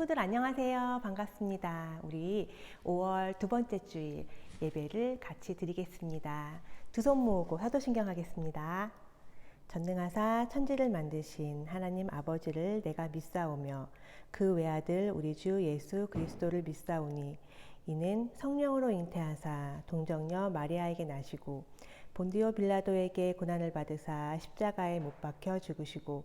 친구들 안녕하세요. 반갑습니다. 우리 5월 두 번째 주일 예배를 같이 드리겠습니다. 두 손 모으고 사도신경 하겠습니다. 전능하사 천지를 만드신 하나님 아버지를 내가 믿사오며 그 외아들 우리 주 예수 그리스도를 믿사오니 이는 성령으로 잉태하사 동정녀 마리아에게 나시고 본디오 빌라도에게 고난을 받으사 십자가에 못 박혀 죽으시고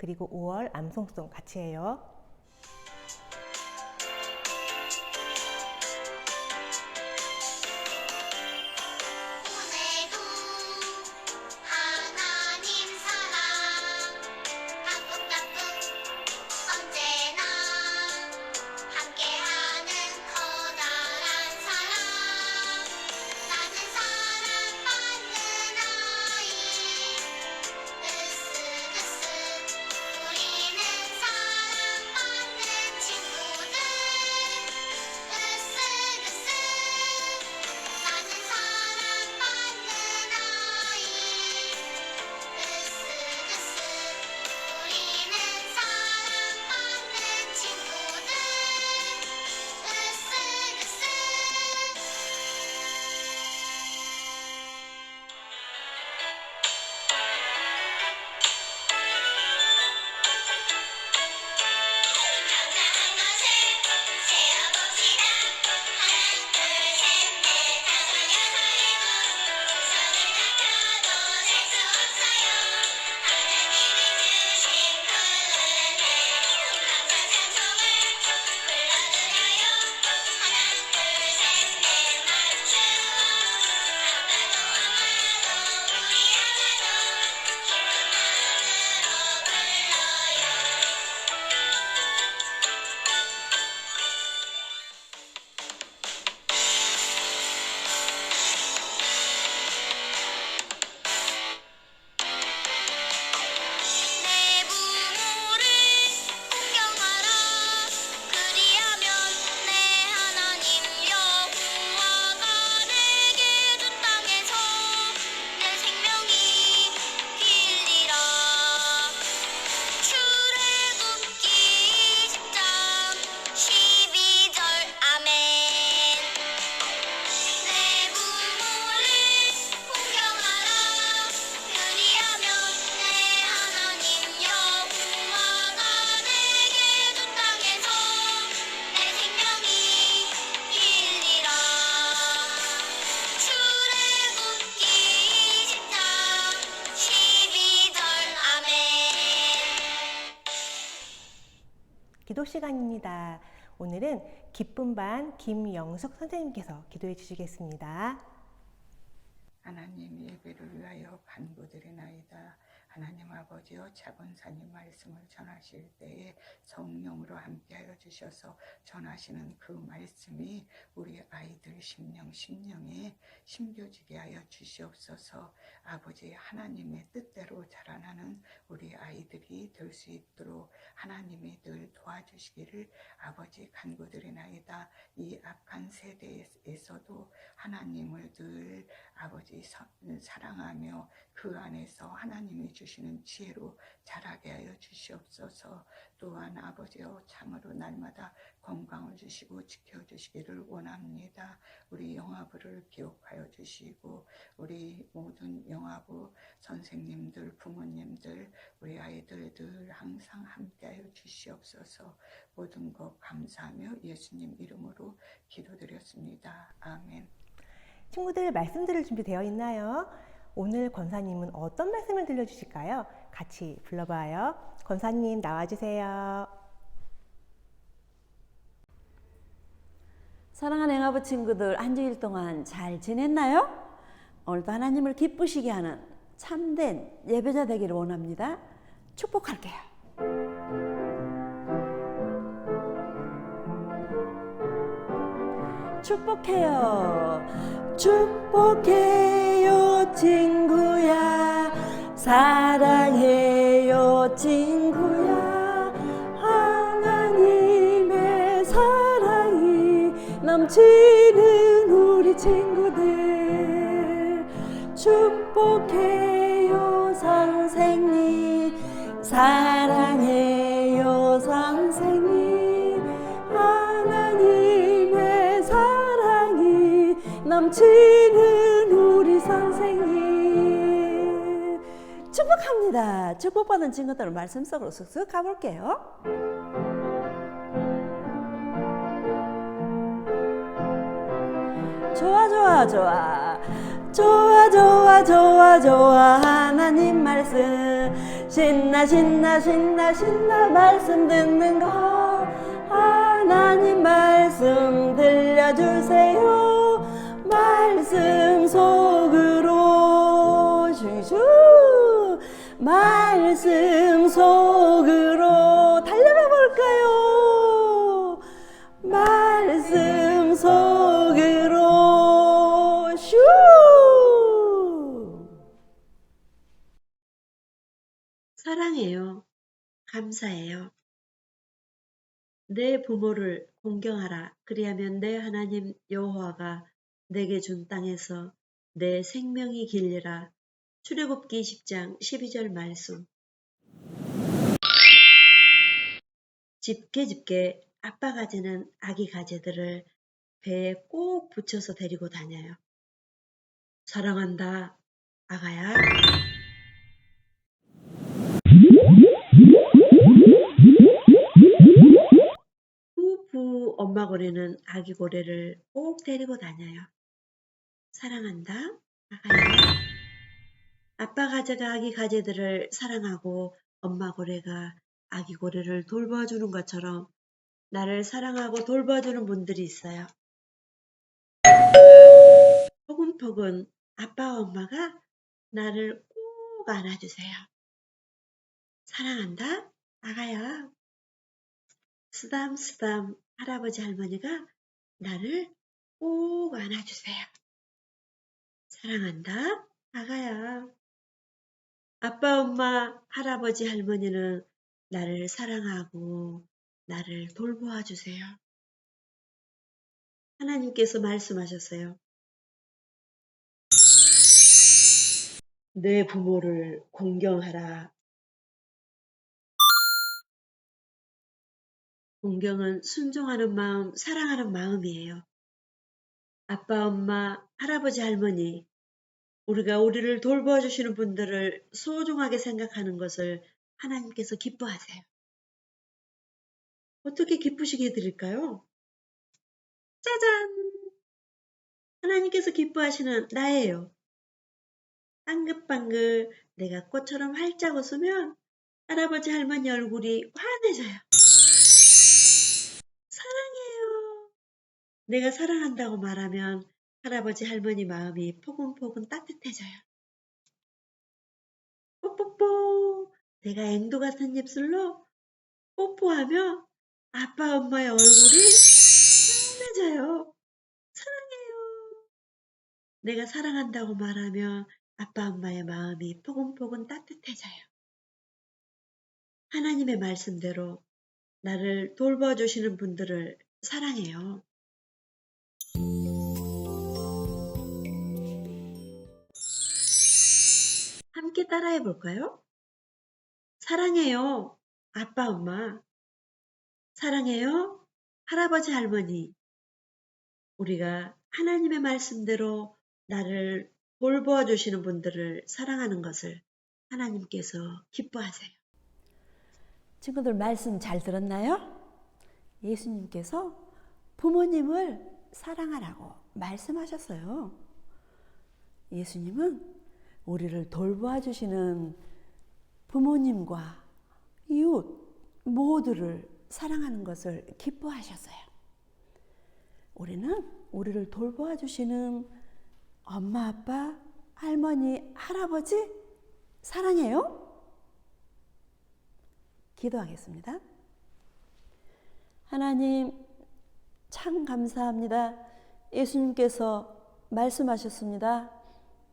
그리고 5월 암송송 같이 해요. 기도 시간입니다. 오늘은 기쁨 반 김영석 선생님께서 기도해 주시겠습니다. 하나님 예배를 위하여 간구드리나이다. 하나님 아버지여 차번사님 말씀을 전하실 때에 성령으로 함께하여 주셔서 전하시는 그 말씀이 우리 아이들 심령 심령에 심겨지게 하여 주시옵소서. 아버지 하나님의 뜻대로 자라나는 우리 아이들이 될 수 있도록 하나님이 늘 도와주시기를 아버지 간구드리나이다. 이 악한 세대에서도 하나님을 늘 아버지 서- 사랑하며 그 안에서 하나님이 주시는 지혜로 자라게 하여 주시옵소서 또한 아버지여 참으로 날마다 건강을 주시고 지켜주시기를 원합니다. 우리 영화부를 기억하여 주시고 우리 모든 영화부 선생님들 부모님들 우리 아이들 늘 항상 함께하여 주시옵소서 모든 것 감사하며 예수님 이름으로 기도드렸습니다. 아멘. 친구들 말씀 들을 준비 되어 있나요? 오늘 권사님은 어떤 말씀을 들려주실까요? 같이 불러봐요. 권사님 나와주세요. 사랑하는 행아부 친구들 한 주일 동안 잘 지냈나요? 오늘도 하나님을 기쁘시게 하는 참된 예배자 되기를 원합니다. 축복할게요. 축복해요. 축복해요, 친구야. 사랑해요, 친구야. 하나님의 사랑이 넘치 넘치는 우리 선생님. 축복합니다. 축복받은 친구들 말씀 속으로 쑥쑥 가볼게요. 좋아 좋아 좋아 좋아 좋아 좋아 좋아 하나님 말씀 신나 신나 신나 신나 말씀 듣는 거 하나님 말씀 들려주세요 말씀 속으로 슈슈 말씀 속으로 달려가 볼까요 말씀 속으로 슈 사랑해요. 감사해요. 내 부모를 공경하라. 그리하면 내 하나님 여호와가 내게 준 땅에서 내 생명이 길리라. 출애굽기 10장 12절 말씀. 집게 집게 아빠 가재는 아기 가재들을 배에 꼭 붙여서 데리고 다녀요. 사랑한다, 아가야. 후부 엄마 고래는 아기 고래를 꼭 데리고 다녀요. 사랑한다, 아가야. 아빠 가재가 아기 가재들을 사랑하고 엄마 고래가 아기 고래를 돌봐주는 것처럼 나를 사랑하고 돌봐주는 분들이 있어요. 포근포근 아빠와 엄마가 나를 꼭 안아주세요. 사랑한다, 아가야. 쓰담쓰담 할아버지 할머니가 나를 꼭 안아주세요. 사랑한다, 아가야. 아빠, 엄마, 할아버지, 할머니는 나를 사랑하고 나를 돌보아 주세요. 하나님께서 말씀하셨어요. 내 부모를 공경하라. 공경은 순종하는 마음, 사랑하는 마음이에요. 아빠, 엄마, 할아버지, 할머니, 우리가 우리를 돌보아 주시는 분들을 소중하게 생각하는 것을 하나님께서 기뻐하세요. 어떻게 기쁘시게 해드릴까요? 짜잔! 하나님께서 기뻐하시는 나예요. 빵긋빵긋 내가 꽃처럼 활짝 웃으면 할아버지 할머니 얼굴이 환해져요. 사랑해요. 내가 사랑한다고 말하면 할아버지 할머니 마음이 포근포근 따뜻해져요. 뽀뽀뽀. 내가 앵도 같은 입술로 뽀뽀하며 아빠 엄마의 얼굴이 환해져요. 사랑해요. 내가 사랑한다고 말하며 아빠 엄마의 마음이 포근포근 따뜻해져요. 하나님의 말씀대로 나를 돌봐주시는 분들을 사랑해요. 함께 따라해 볼까요? 사랑해요, 아빠, 엄마. 사랑해요, 할아버지, 할머니. 우리가 하나님의 말씀대로 나를 돌보아 주시는 분들을 사랑하는 것을 하나님께서 기뻐하세요. 친구들 말씀 잘 들었나요? 예수님께서 부모님을 사랑하라고 말씀하셨어요. 예수님은 우리를 돌보아 주시는 부모님과 이웃 모두를 사랑하는 것을 기뻐하셨어요. 우리는 우리를 돌보아 주시는 엄마, 아빠, 할머니, 할아버지 사랑해요? 기도하겠습니다. 하나님, 참 감사합니다. 예수님께서 말씀하셨습니다.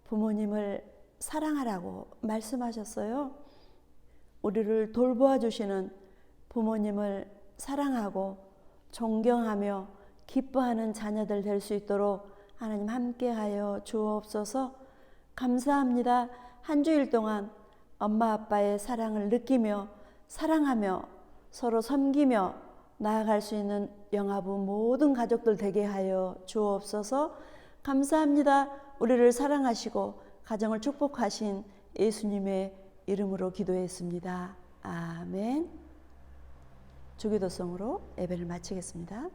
부모님을 사랑하라고 말씀하셨어요. 우리를 돌보아 주시는 부모님을 사랑하고 존경하며 기뻐하는 자녀들 될 수 있도록 하나님 함께하여 주옵소서. 감사합니다. 한 주일 동안 엄마 아빠의 사랑을 느끼며 사랑하며 서로 섬기며 나아갈 수 있는 영아부 모든 가족들 되게 하여 주옵소서. 감사합니다. 우리를 사랑하시고 가정을 축복하신 예수님의 이름으로 기도했습니다. 아멘. 주기도성으로 예배를 마치겠습니다.